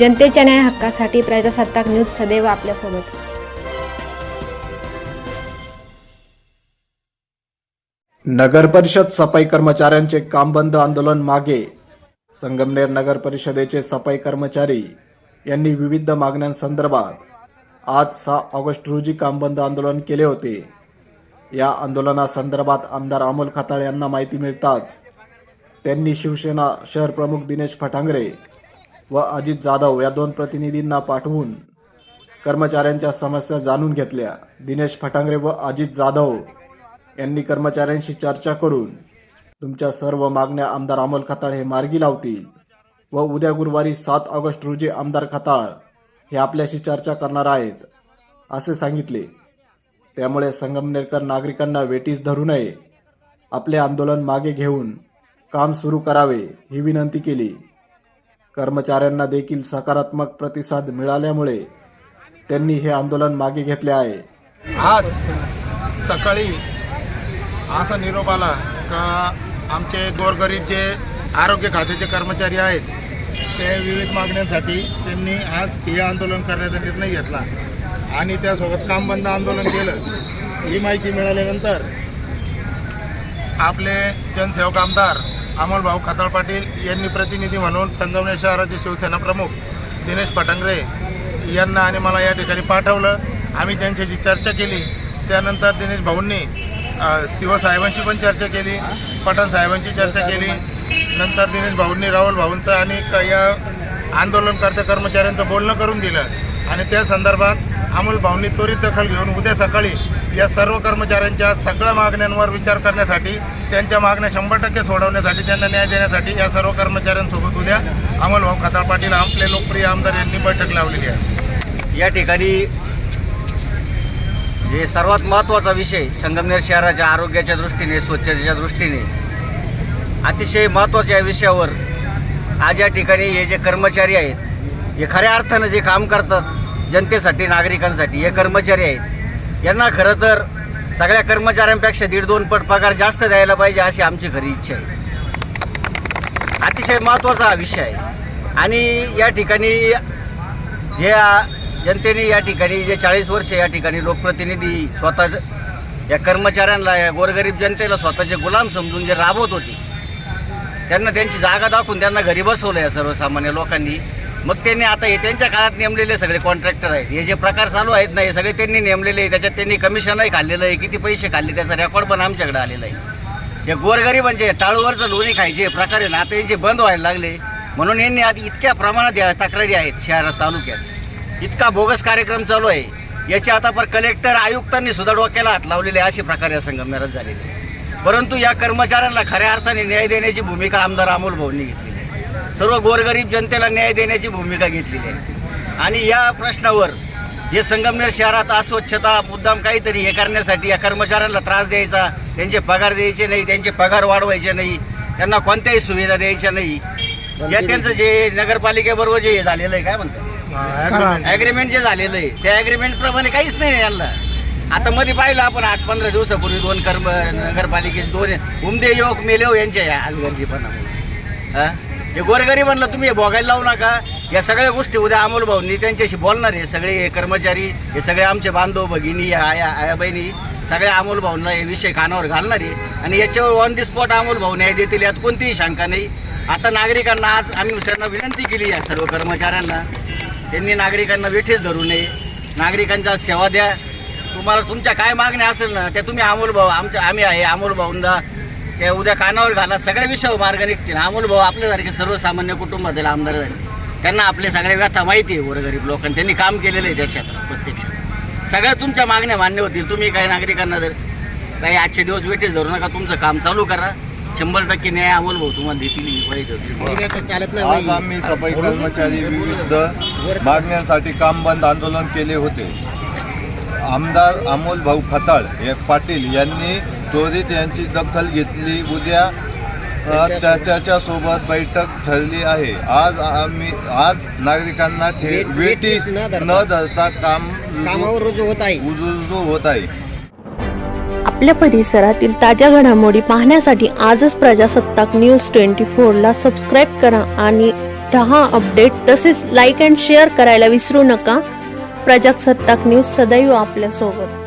जनतेच्या न्याय हक्कासाठी प्रजासत्ताक न्यूज सदैव आपल्यासोबत. नगर परिषद सफाई कर्मचाऱ्यांचे काम बंद आंदोलन मागे. संगमनेर नगर परिषदेचे सफाई कर्मचारी यांनी विविध मागण्यांसंदर्भात आज सहा ऑगस्ट रोजी काम बंद आंदोलन केले होते. या आंदोलनासंदर्भात आमदार अमोल खताळ यांना माहिती मिळताच त्यांनी शिवसेना शहर प्रमुख दिनेश फटांगरे व अजित जाधव या दोन प्रतिनिधींना पाठवून कर्मचाऱ्यांच्या समस्या जाणून घेतल्या. दिनेश फटांगरे व अजित जाधव यांनी कर्मचाऱ्यांशी चर्चा करून तुमच्या सर्व मागण्या आमदार अमोल खताळ हे मार्गी लावतील व उद्या गुरुवारी सात ऑगस्ट रोजी आमदार खताळ हे आपल्याशी चर्चा करणार आहेत असे सांगितले. त्यामुळे संगमनेरकर नागरिकांना वेटीस धरू नये. आपले आंदोलन मागे घेऊन काम सुरू करावे ही विनंती केली. कर्मचाऱ्यांना देखील सकारात्मक प्रतिसाद मिळाल्यामुळे त्यांनी हे आंदोलन मागे घेतले आहे. आज सकाळी असा निरोप आला का आमचे गोरगरीब जे आरोग्य खात्याचे कर्मचारी आहेत ते विविध मागण्यांसाठी त्यांनी आज हे आंदोलन करण्याचा निर्णय घेतला. आणि त्यासोबत काम बंद आंदोलन केलं. ही माहिती मिळाल्यानंतर आपले जनसेवक आमदार अमोल भाऊ खताळ पाटील यांनी प्रतिनिधी म्हणून संगमनेर शहराचे शिवसेना प्रमुख दिनेश पटांगरे यांना आणि मला या ठिकाणी पाठवलं. आम्ही त्यांच्याशी चर्चा केली. त्यानंतर दिनेश भाऊंनी शिवसाहेबांशी पण चर्चा केली पठाण साहेबांची चर्चा केली. नंतर दिनेश भाऊंनी राहुल भाऊंचं आणि या आंदोलनकर्त्या कर्मचाऱ्यांचं बोलणं करून दिलं. आणि त्या संदर्भात अमोल भाऊंनी त्वरित दखल घेऊन उद्या सकाळी या सर्व कर्मचाऱ्यांच्या सगळ्या मागण्यांवर विचार करण्यासाठी त्यांच्या मागण्या शंभर टक्के सोडवण्यासाठी त्यांना न्याय देण्यासाठी या सर्व कर्मचाऱ्यांसोबत उद्या अमोल भाऊ खताळ पाटील आपले लोकप्रिय आमदार यांनी बैठक लावलेली आहे. या ठिकाणी हे सर्वात महत्त्वाचा विषय संगमनेर शहराच्या आरोग्याच्या दृष्टीने स्वच्छतेच्या दृष्टीने अतिशय महत्त्वाच्या या विषयावर आज या ठिकाणी हे जे कर्मचारी आहेत हे खऱ्या अर्थानं जे काम करतात जनतेसाठी नागरिकांसाठी हे कर्मचारी आहेत. यांना खरं तर सगळ्या कर्मचाऱ्यांपेक्षा दीड दोन पट पगार जास्त द्यायला पाहिजे अशी आमची खरी इच्छा आहे. अतिशय महत्त्वाचा हा विषय आहे. आणि या ठिकाणी या जनतेने या ठिकाणी जे चाळीस वर्ष या ठिकाणी लोकप्रतिनिधी स्वतः या कर्मचाऱ्यांना या गोरगरीब जनतेला स्वतःचे गुलाम समजून जे राबवत होते त्यांना त्यांची जागा दाखवून त्यांना घरी बसवलं या सर्वसामान्य लोकांनी. मग त्यांनी आता हे त्यांच्या काळात नेमलेले सगळे कॉन्ट्रॅक्टर आहेत. हे जे प्रकार चालू आहेत ना हे सगळे त्यांनी नेमलेले आहे त्याच्यात त्यांनी कमिशनही खाल्लेलं आहे. किती पैसे खाल्ले त्याचा रेकॉर्ड पण आमच्याकडे आलेला आहे. हे गोरगरिबांचे टाळूवरचं लोणी खायचे प्रकार आहे ना आता यांचे बंद व्हायला लागले. म्हणून यांनी आधी इतक्या प्रमाणात या तक्रारी आहेत शहरात तालुक्यात. इतका बोगस कार्यक्रम चालू आहे. याची आता पर कलेक्टर आयुक्तांनी सुद्धा डोक्याला हात लावलेले असे प्रकार या संगमनेरात झालेले परंतु या कर्मचाऱ्यांना खऱ्या अर्थाने न्याय देण्याची भूमिका आमदार अमोल भाऊंनी घेतली सर्व गोरगरीब जनतेला न्याय देण्याची भूमिका घेतलेली आहे. आणि या प्रश्नावर हे संगमनेर शहरात अस्वच्छता मुद्दाम काहीतरी हे करण्यासाठी या कर्मचाऱ्यांना त्रास द्यायचा त्यांचे पगार द्यायचे नाही त्यांचे पगार वाढवायचे नाही त्यांना कोणत्याही सुविधा द्यायच्या नाही. ज्या त्यांचं जे नगरपालिकेबरोबर जे हे झालेलं आहे काय म्हणतात? ॲग्रीमेंट जे झालेलं आहे त्या ॲग्रीमेंट प्रमाणे काहीच नाही यांना. आता मध्ये पाहिलं आपण आठ पंधरा दिवसापूर्वी दोन कर्म नगरपालिकेचे दोन उमदे युवक मेले हो यांच्या या हा? हे गोरगरिबांना तुम्ही हे बघायला लावू नका. या सगळ्या गोष्टी उद्या अमोल भाऊंनी त्यांच्याशी बोलणार आहे. सगळे हे कर्मचारी हे सगळे आमचे बांधव भगिनी आया आया बहिणी सगळ्या अमोल भाऊंना हे विषय कानावर घालणार आहे. आणि याच्यावर ऑन दी स्पॉट अमोल भाऊ न्याय देतील यात कोणतीही शंका नाही. आता नागरिकांना आज आम्ही त्यांना विनंती केली या सर्व कर्मचाऱ्यांना. त्यांनी नागरिकांना वेठीच धरू नये. नागरिकांच्या सेवा द्या. तुम्हाला तुमच्या काय मागण्या असेल ना त्या तुम्ही अमोल भाऊ आमच्या आम्ही आहे अमोल भाऊंना त्या उद्या कानावर घाला सगळ्या विषयावर मार्ग निघतील. अमोल भाऊ आपल्यासारखे सर्वसामान्य कुटुंबातील आमदार झाले. त्यांना आपले सगळ्या व्यथा माहिती आहे गोरगरीब लोकांना. त्यांनी काम केलेलं आहे त्या क्षेत्रात प्रत्यक्ष. सगळ्या तुमच्या मागण्या मान्य होतील. तुम्ही काही नागरिकांना जर काही आजचे दिवस वेठीस धरू नका तुमचं काम चालू करा. शंभर टक्के न्याय अमोल भाऊ तुम्हाला देतील. ही. आज आम्ही सफाई कर्मचारी विविध मागण्यांसाठी काम बंद आंदोलन केले होते. आमदार अमोल भाऊ खताळ हे पाटील यांनी त्वरित यांची दखल घेतली. उद्या अ, त्या- त्याच्यासोबत बैठक ठरली आहे. आज आम्ही आज नागरिकांना ठे वेटीस न धरता. न धरता काम कामावर रुजू होत आहे. रुजू होत आहे. आपल्या परिसरातील ताज्या घडामोडी पाहण्यासाठी आजच प्रजासत्ताक न्यूज ट्वेंटी फोरला सबस्क्राईब करा आणि रहा अपडेट. तसेच लाईक अँड शेअर करायला विसरू नका. प्रजासत्ताक न्यूज सदैव आपल्यासोबत.